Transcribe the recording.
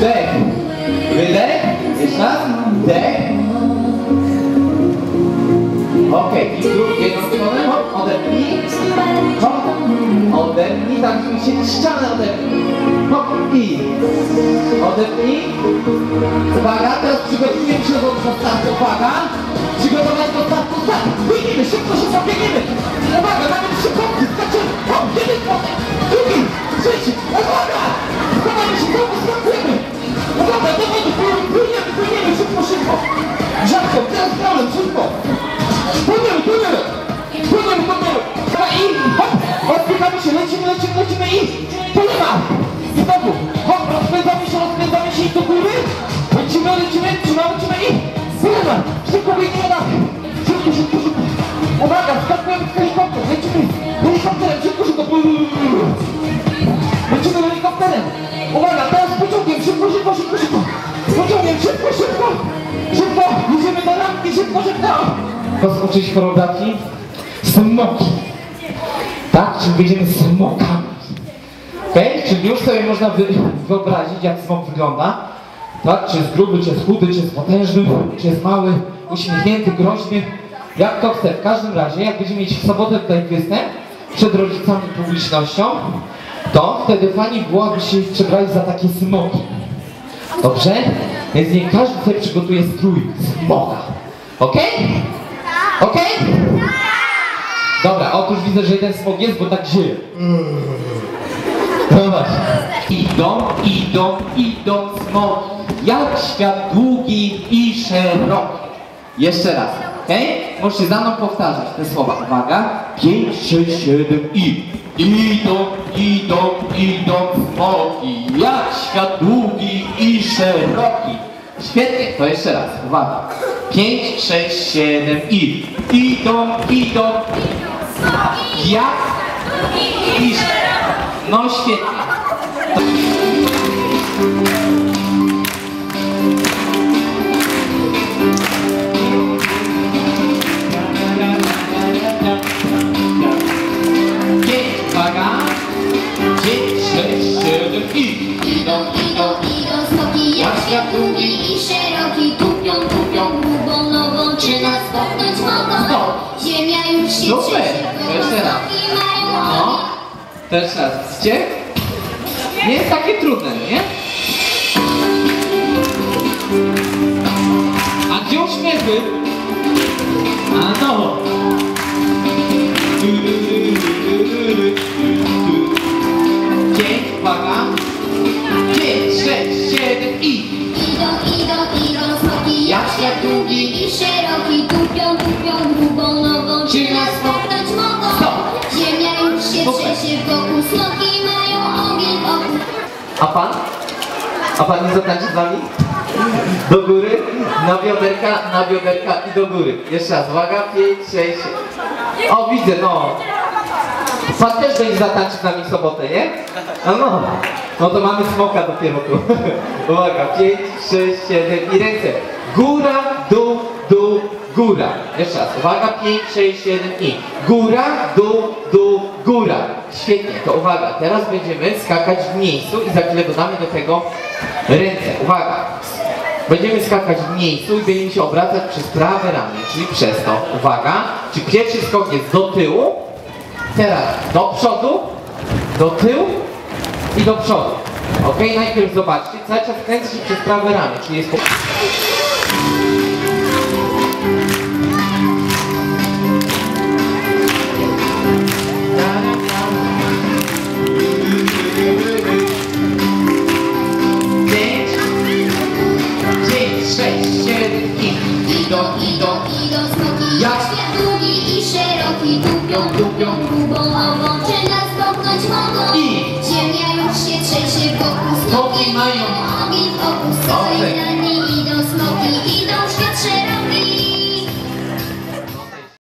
Wdech. Wydech. Jeszcze raz. Wdech. Ok. I w jedną stronę. Hop. Odepnij. Hop. Odepnij. Tak, żeby się ścianę odepnij. Hop. I. Odepnij. Uwaga. Teraz przygotujemy się do odwrotu. Uwaga. Helikopterem, szybko, szybko. Lecimy helikopterem. Uwaga, teraz pociągiem, szybko, szybko, szybko, szybko. Pociągiem, szybko, szybko. Szybko, idziemy do ramki, szybko, szybko. Poskoczyć chorobaki? Smoki. Tak, czyli będziemy smokami. Okej? Czyli już sobie można wy wyobrazić, jak smok wygląda. Tak? Czy jest gruby, czy jest chudy, czy jest potężny, czy jest mały, uśmiechnięty, groźny. Jak to chce. W każdym razie, jak będziemy mieć w sobotę tutaj występ przed rodzicami publicznością, to wtedy fani było, aby się przebrali za takie smoki. Dobrze? Więc niech każdy sobie przygotuje strój smoka. Okej? Okej? Dobra, otóż widzę, że jeden smok jest, bo tak żyje. No właśnie. Idą, idą, idą smoki. Jak świat długi i szeroki. Jeszcze raz, okej? Możecie za mną powtarzać te słowa. Uwaga. 5, 6, 7 i. Idą, idą, idą smoki. Jak świat długi i szeroki. Świetnie, to jeszcze raz. Uwaga. 5, 6, 7 i. Idą, idą. Jak i No świetnie. Super. To jeszcze raz. No. Też raz. Widzicie? Nie jest takie trudne, nie? A gdzie uśmiechy? A no. Pan? A pan nie zatańczy z nami? Do góry, na bioderka, na bioderka i do góry. Jeszcze raz, uwaga, 5, 6, O, widzę, no. Pan też będzie zatańczył z nami w sobotę, nie? No, no. No to mamy smoka dopiero tu. Uwaga, 5, 6, 7 i ręce. Góra, dół, dół, góra. Jeszcze raz, uwaga, 5, 6, 7 i. Góra, dół, dół, góra. Świetnie, to uwaga, teraz będziemy skakać w miejscu i za chwilę dodamy do tego ręce. Uwaga, Będziemy skakać w miejscu i będziemy się obracać przez prawe ramię, czyli przez to. Uwaga, czy pierwszy skok jest do tyłu, teraz do przodu, do tyłu i do przodu. Ok, najpierw zobaczcie, cały czas kręci się przez prawe ramię, czyli jest... po- idą, idą, smoki, Jak? długi i szeroki Tupią, tupią, grubą czy nas popchnąć mogą? I. Ziemia już się trzęsie wokół Smoki mają